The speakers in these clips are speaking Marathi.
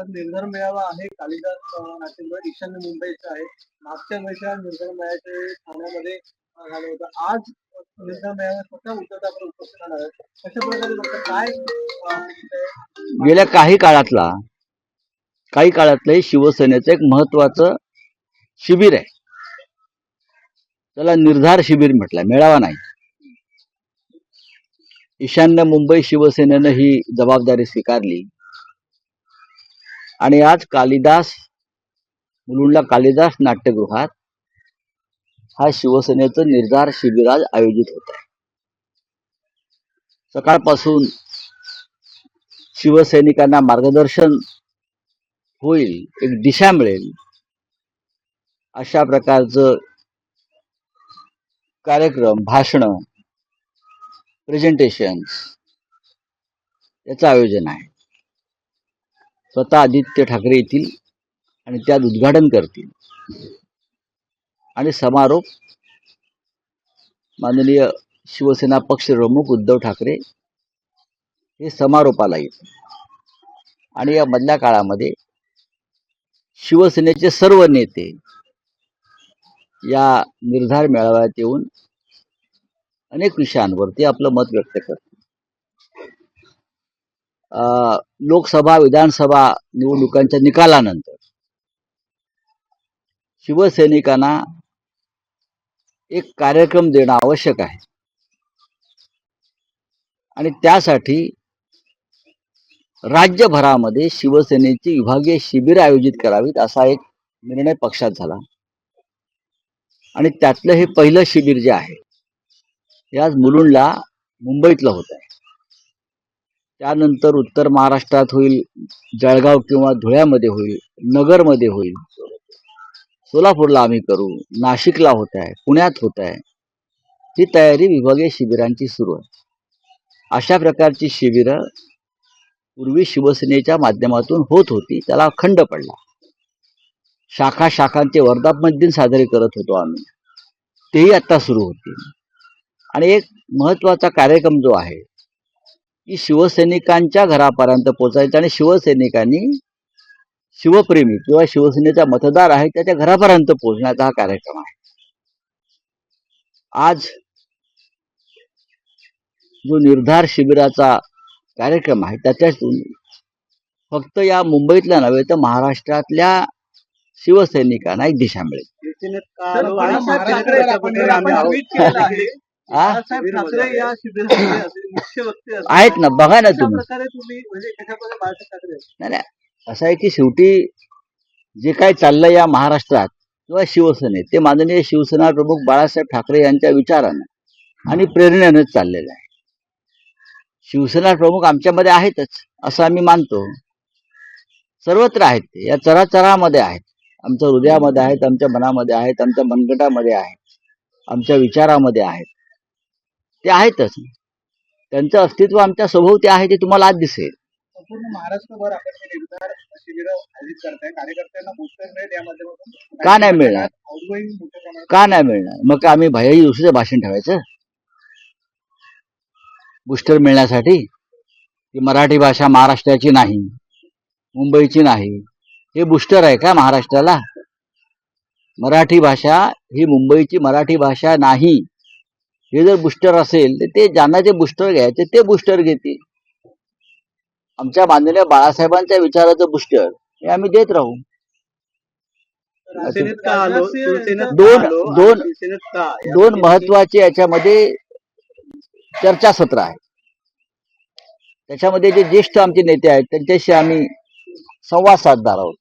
आज निर्धार मेळावा आहे. कालिदास अं, ईशान्य मुंबईचा आहे मागच्या वेळेच्या हा निर्धार मेळाव्याचे ठाण्यामध्ये झालं होतं. आज निर्धार मेळाव्यात स्वतः उद्धव उपस्थित राहणार आहेत? कशा प्रकारे काय गेल्या काही काळातला काही काळातलं शिवसेनेचं एक महत्वाचं शिबिर आहे. त्याला निर्धार शिबिर म्हटलं मेळावा नाही. ईशान्य मुंबई शिवसेनेनं ही जबाबदारी स्वीकारली. आणि आज कालिदास मुलुंडला कालिदास नाट्यगृहात हा शिवसेनेचं निर्धार शिबिराज आयोजित होत आहे. सकाळपासून शिवसैनिकांना मार्गदर्शन होईल एक दिशा मिळेल अशा प्रकारचं कार्यक्रम भाषण प्रेझेंटेशन्स याचं आयोजन आहे. स्वतः आदित्य ठाकरे येतील आणि त्यात उद्घाटन करतील. आणि समारोप माननीय शिवसेना पक्ष प्रमुख उद्धव ठाकरे हे समारोपाला येतील. आणि या मधल्या काळामध्ये शिवसेनेचे सर्व नेते या निर्धार मेळाव्यात येऊन अनेक विषयांवरती आपलं मत व्यक्त करतात लोकसभा विधानसभा निवडणुकांच्या निकालानंतर शिवसैनिकांना एक कार्यक्रम देणं आवश्यक आहे. आणि त्यासाठी राज्यभरामध्ये शिवसेनेची विभागीय शिबिर आयोजित करावीत असा एक निर्णय पक्षात झाला. आणि त्यातलं हे पहिलं शिबिर जे आहे हे आज मुलुंडला मुंबईतलं होत आहे त्यानंतर उत्तर महाराष्ट्रात होईल जळगाव किंवा धुळ्यामध्ये होईल नगरमध्ये होईल. सोलापूरला आम्ही करू नाशिकला होत आहे पुण्यात होत आहे. ही तयारी विभागीय शिबिरांची सुरू आहे. अशा प्रकारची शिबिरं पूर्वी शिवसेनेच्या माध्यमातून होत होती त्याला खंड पडला. शाखा शाखांचे वर्धापन दिन साजरे करत होतो आम्ही. तेही आता सुरू होते आणि एक महत्त्वाचा कार्यक्रम जो आहे की शिवसैनिकांच्या घरापर्यंत पोचायचा आणि शिवसैनिकांनी शिवप्रेमी किंवा शिवसेनेचा मतदार आहे त्याच्या घरापर्यंत पोहोचण्याचा हा कार्यक्रम आहे. आज जो निर्धार शिबिराचा कार्यक्रम आहे त्याच्यातून फक्त या मुंबईतल्या नव्हे तर महाराष्ट्रातल्या शिवसैनिकांना एक दिशा मिळेल. ठाकरे हा? या मुख्य वक्ते असतील. आहेत ना बघा ना तुम्ही. प्रकारे तुम्ही म्हणजे कशा प्रकारे बाळासाहेब ठाकरे असतील? नाही नाही. असं आहे की शेवटी जे काय चाललंय या महाराष्ट्रात किंवा शिवसेनेत ते माननीय शिवसेना प्रमुख बाळासाहेब ठाकरे यांच्या विचारानं आणि प्रेरणेनेच चाललेलं आहे. शिवसेना प्रमुख आमच्यामध्ये आहेतच असं आम्ही मानतो. सर्वत्र आहेत ते. या चराचरामध्ये आहेत. आमच्या हृदयामध्ये आहेत आमच्या मनामध्ये आहेत आमच्या मनगटामध्ये आहेत आमच्या विचारामध्ये आहेत. ते आहेतच. त्यांचं अस्तित्व आमच्या सभोवती आहे ते तुम्हाला आज दिसेल. का नाही मिळणार? का नाही मिळणार? मग आम्ही भैयाजी दुसरं भाषण ठेवायचं? बुस्टर मिळण्यासाठी की मराठी भाषा महाराष्ट्राची नाही मुंबईची नाही. हे बुस्टर आहे का महाराष्ट्राला? मराठी भाषा ही मुंबईची मराठी भाषा नाही. हे जर बुस्टर असेल तर ते ज्यांना जे बुस्टर घ्यायचे ते बुस्टर घेतील. आमच्या माननीय बाळासाहेबांच्या विचाराचं बुस्टर हे आम्ही देत राहू. दोन- दोन- दोन महत्त्वाचे याच्यामध्ये चर्चासत्र आहे. त्याच्यामध्ये जे ज्येष्ठ आमचे नेते आहेत त्यांच्याशी आम्ही संवाद साधणार आहोत.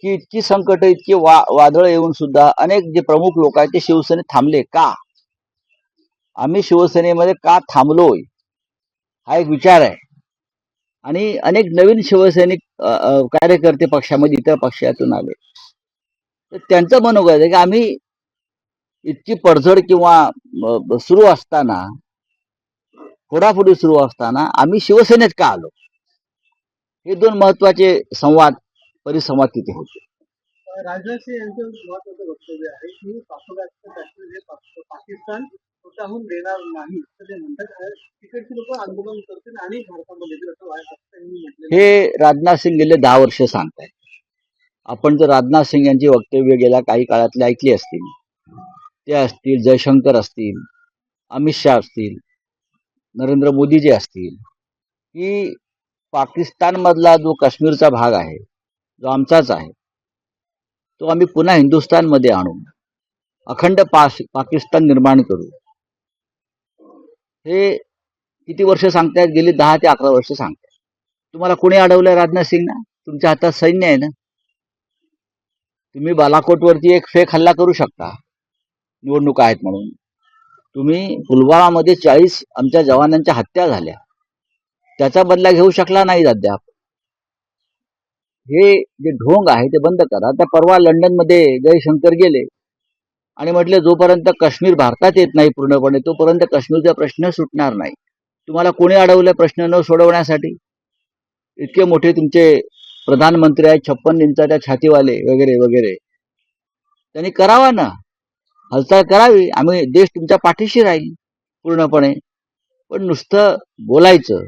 की इतकी संकट इतकी वा वादळ येऊन सुद्धा अनेक जे प्रमुख लोक आहेत ते शिवसेनेत थांबले का? आम्ही शिवसेनेमध्ये का थांबलोय? हा एक विचार आहे. आणि अनेक नवीन शिवसैनिक कार्यकर्ते पक्षामध्ये इतर पक्षातून आले. तर त्यांचं मनोगत आहे की आम्ही इतकी पडझड किंवा सुरू असताना फोडाफोडी सुरू असताना आम्ही शिवसेनेत का आलो? हे दोन महत्त्वाचे संवाद परिसंवाद तिथे होते. राजनाथ सिंह यांचं महत्वाचं वक्तव्य आहे की पाकिस्तान स्वतःहून देणार नाही. असं ते म्हणतात तिकडची लोक आंदोलन करतील आणि भारतामध्ये येतील असं हे राजनाथ सिंग गेले दहा वर्ष सांगतायत. आपण जर राजनाथ सिंग यांची वक्तव्य गेल्या काही काळातले ऐकली असतील ते असतील जयशंकर असतील अमित शहा असतील नरेंद्र मोदी जे असतील की पाकिस्तानमधला जो काश्मीरचा भाग आहे जो आमचाच आहे तो आम्ही पुन्हा हिंदुस्थानमध्ये आणू. अखंड पास पाकिस्तान निर्माण करू. हे किती वर्ष सांगतायत? गेली दहा ते अकरा वर्ष सांगतायत. तुम्हाला कोणी अडवलं राजनाथ सिंग ना तुमच्या हातात सैन्य आहे ना? तुम्ही बालाकोटवरती एक फेक हल्ला करू शकता. निवडणुका आहेत म्हणून. तुम्ही पुलवामामध्ये चाळीस आमच्या जवानांच्या हत्या झाल्या. त्याचा बदला घेऊ शकला नाही अद्याप. हे जे ढोंग आहे ते बंद करा. आता परवा लंडनमध्ये जयशंकर गेले. आणि म्हटले जोपर्यंत काश्मीर भारतात येत नाही पूर्णपणे तोपर्यंत काश्मीरचा प्रश्न सुटणार नाही. तुम्हाला कोणी अडवलं प्रश्न न सोडवण्यासाठी? इतके मोठे तुमचे प्रधानमंत्री आहेत छप्पन इंचाच्या छातीवाले वगैरे वगैरे. त्यांनी करावा ना. हालचाल करावी. आम्ही देश तुमच्या पाठीशी राहील पूर्णपणे. पण नुसतं बोलायचं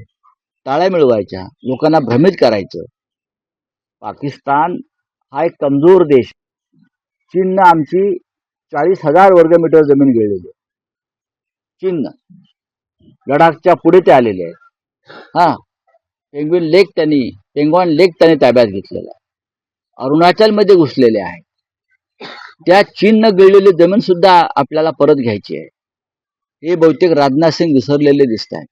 टाळ्या मिळवायच्या लोकांना भ्रमित करायचं. पाकिस्तान हा एक कमजोर देश. चीननं आमची चाळीस हजार वर्गमीटर जमीन गेलेली आहे. चीननं लडाखच्या पुढे ते आलेले आहेत. हा. पेंग्विन लेक त्यांनी पेंगॉन लेक त्यांनी ताब्यात घेतलेला आहे. अरुणाचलमध्ये घुसलेले आहे त्या चीननं गिळलेली जमीन सुद्धा आपल्याला परत घ्यायची आहे. हे बहुतेक राजनाथ सिंग विसरलेले दिसत आहेत.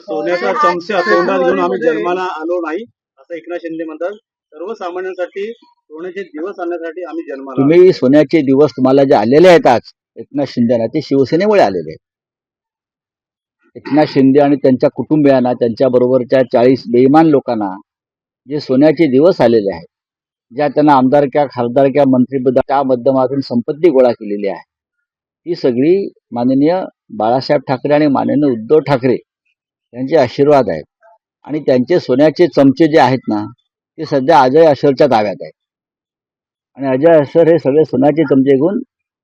सोन्याचा चमचा तोंडात घेऊन आम्ही जन्माला आलो नाही असं एकनाथ शिंदे म्हणतात. सर्वसामान्यांसाठी सोन्याचे दिवस आणण्यासाठी आम्ही जन्माला आलो. तुम्ही सोन्याचे दिवस तुम्हाला जे आलेले आहेत आज एकनाथ शिंदेना ते शिवसेनेमुळे आलेले आहेत. एकनाथ शिंदे आणि त्यांच्या कुटुंबियांना त्यांच्या बरोबरच्या चाळीस बेईमान लोकांना जे सोन्याचे दिवस आलेले आहेत ज्या त्यांना आमदारक्या खासदारक्या मंत्रिपदाच्या माध्यमातून संपत्ती गोळा केलेली आहे. ही सगळी माननीय बाळासाहेब ठाकरे आणि माननीय उद्धव ठाकरे यांचे आशीर्वाद आहेत. आणि त्यांचे सोन्याचे चमचे जे आहेत ना ते सध्या अजय अशरच्या ताब्यात आहेत. आणि अजय अशर हे सगळे सोन्याचे चमचे घेऊन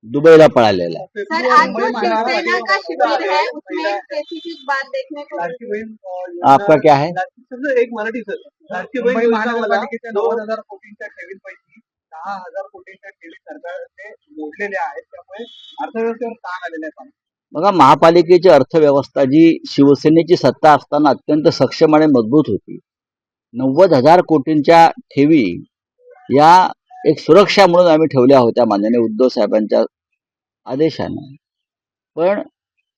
दुबईला पळालेले आहे सर आज जो शिवसेना का शिविर है उसमें एक स्पेसिफिक बात देखने को लाडकी बहीण अं, योजना- आपका क्या है? सर, एक मराठी सर. लाडकी बहीण मुंबई महानगरपालिकेच्या हजार कोटींच्या ठेवींपैकी दहा हजार कोटींच्या ठेवी सरकारने मोडलेल्या आहेत. त्यामुळे अर्थव्यवस्थेवर ताण आलेला आहे. बघा महापालिकेची अर्थव्यवस्था जी शिवसेनेची सत्ता असताना अत्यंत सक्षम आणि मजबूत होती. नव्वद हजार कोटींच्या ठेवी या एक सुरक्षा म्हणून आम्ही ठेवल्या होत्या माननीय उद्धव साहेबांच्या आदेशाने. पण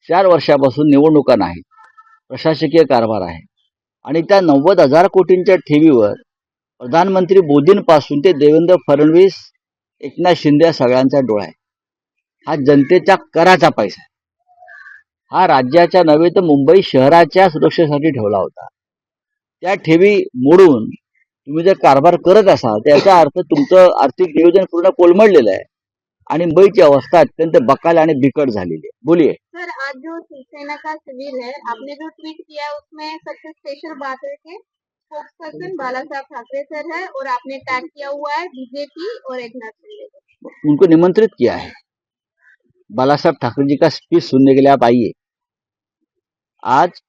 चार वर्षापासून निवडणुका नाहीत. प्रशासकीय कारभार आहे. आणि त्या नव्वद हजार कोटींच्या ठेवीवर प्रधानमंत्री मोदींपासून ते देवेंद्र फडणवीस एकनाथ शिंदे सगळ्यांचा डोळा आहे. हा जनतेच्या कराचा पैसा आहे. हा राज्याच्या नव्हे तर मुंबई शहराच्या सुरक्षेसाठी ठेवला होता. त्या ठेवी मोडून तुम्ही जर कारभार करत असाल तर याचा अर्थ तुमचं आर्थिक नियोजन पूर्ण कोलमडलेलं आहे. आणि मुंबईची अवस्था अत्यंत बकाल आणि बिकट झालेली आहे. बोलिये. सर आज जो शिवसेना का शिविर है आपने जो ट्वीट किया उसमें सबसे स्पेशल बात है कि स्पोक्सपर्सन बाला साहब ठाकरे सर है और आपने टैग किया हुआ है बीजेपी और एकनाथ शिंदे को। उनको निमंत्रित किया है। बाला साहब ठाकरे जी का स्पीच सुनने के लिए आप आइए। आज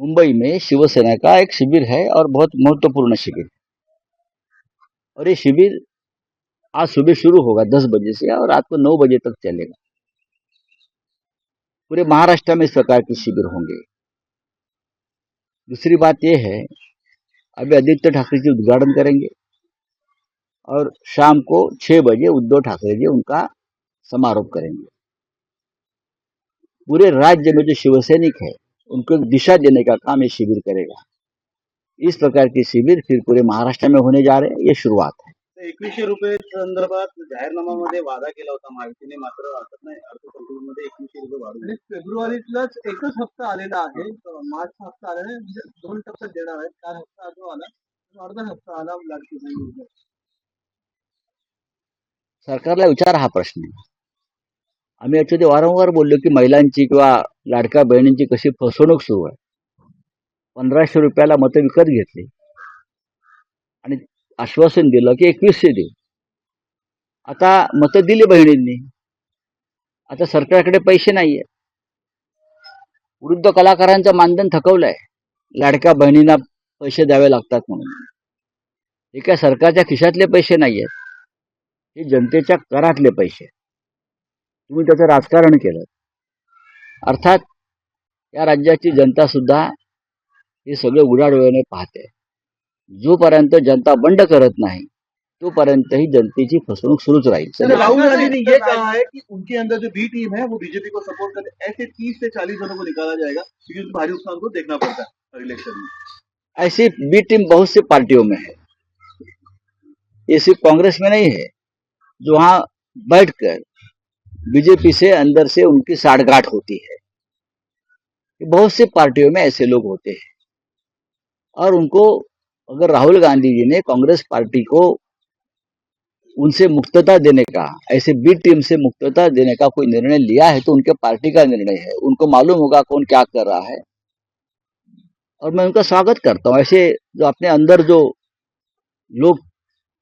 मुंबई में शिवसेना का एक शिविर है और बहुत महत्वपूर्ण शिविर। और ये शिविर आज सुबह शुरू होगा दस बजे से और रात को नौ बजे तक चलेगा। पूरे महाराष्ट्र में इस प्रकार के शिविर होंगे। दूसरी बात यह है, अभी आदित्य ठाकरे जी उद्घाटन करेंगे और शाम को छह बजे उद्धव ठाकरे जी उनका समारोह करेंगे। पूरे राज्य में जो शिवसैनिक है उनको एक दिशा देने का काम ये शिविर करेगा। इस प्रकार के शिविर फिर पूरे महाराष्ट्र में होने जा रहे हैं ये शुरुआत है। एकवीसशे रुपये संदर्भात जाहीरनामामध्ये वादा केला होता महायुतीने मात्र अर्थसंकल्पामध्ये एकवीसशे रुपये वाढवले फेब्रुवारीतलाच एकच हप्ता आलेला आहे मार्च हप्ता आलेला आहे म्हणजे दोन टप्प्यात देणार आहेत चार हप्ता जो आला तो अर्धा हप्ता आला लाडकी सरकारला विचार हा प्रश्न आहे. आम्ही याच्यामध्ये वारंवार बोललो की महिलांची किंवा लाडक्या बहिणींची कशी फसवणूक सुरू आहे. पंधराशे रुपयाला मतं विकत घेतली. आणि आश्वासन दिलं की एकवीसशे देऊ. आता मतं दिली बहिणींनी. आता सरकारकडे पैसे नाही आहेत वृद्ध कलाकारांचं मानधन थकवलंय. लाडक्या बहिणींना पैसे द्यावे लागतात म्हणून. हे काय सरकारच्या खिशातले पैसे नाही आहेत हे जनतेच्या करातले पैसे. तुम्ही त्याचं राजकारण केलं. अर्थात या राज्याची जनता सुद्धा हे सगळे उडाडोळ्याने पाहते. जोपर्यंत जनता बंड करत नाही तोपर्यंत ही जनतेची फसवणूक सुरूच राहील. राहुल गांधी ने ये कहा है कि उनके अंदर जो बी टीम है वो बीजेपी को सपोर्ट करे ऐसे तीस से चालीस जनों को निकाला जाएगा क्योंकि भारी नुकसान को देखना पड़ता है इलेक्शन में। ऐसी बी टीम बहुत सी पार्टियों में है। ये सिर्फ़ कांग्रेस में नहीं है जो वहाँ बैठकर बीजेपी से अंदर से उनकी साठगांठ होती है। बहुत सी पार्टियों में ऐसे लोग होते हैं। और उनको अगर राहुल गांधी जी ने कांग्रेस पार्टी को उनसे मुक्तता देने का, ऐसे बी टीम से मुक्तता देने का कोई निर्णय लिया है तो उनके पार्टी का निर्णय है। उनको मालूम होगा कौन क्या कर रहा है। और मैं उनका स्वागत करता हूँ। ऐसे जो अपने अंदर जो लोग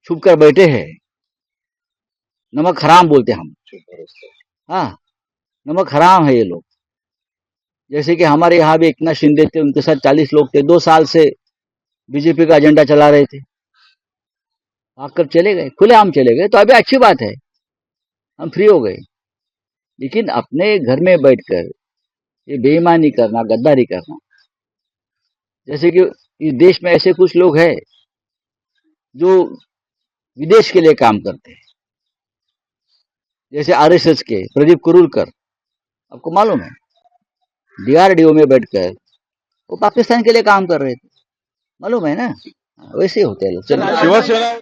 छुप कर बैठे हैं, नमक हराम बोलते हैं हाँ नमक हराम है ये लोग। जैसे कि हमारे यहाँ भी एकनाथ शिंदे थे, उनके साथ चालीस लोग थे, दो साल से बीजेपी का एजेंडा चला रहे थे। आकर चले गए, खुलेआम चले गए तो अभी अच्छी बात है। हम फ्री हो गए। लेकिन अपने घर में बैठकर ये बेईमानी करना, गद्दारी करना, जैसे कि इस देश में ऐसे कुछ लोग हैं जो विदेश के लिए काम करते हैं। जैसे आरएसएस के प्रदीप कुरुलकर। आपको मालूम है डीआरडीओ में बैठकर वो पाकिस्तान के लिए काम कर रहे थे। मालूम है ना? हाँ, वैसे ही होते हैं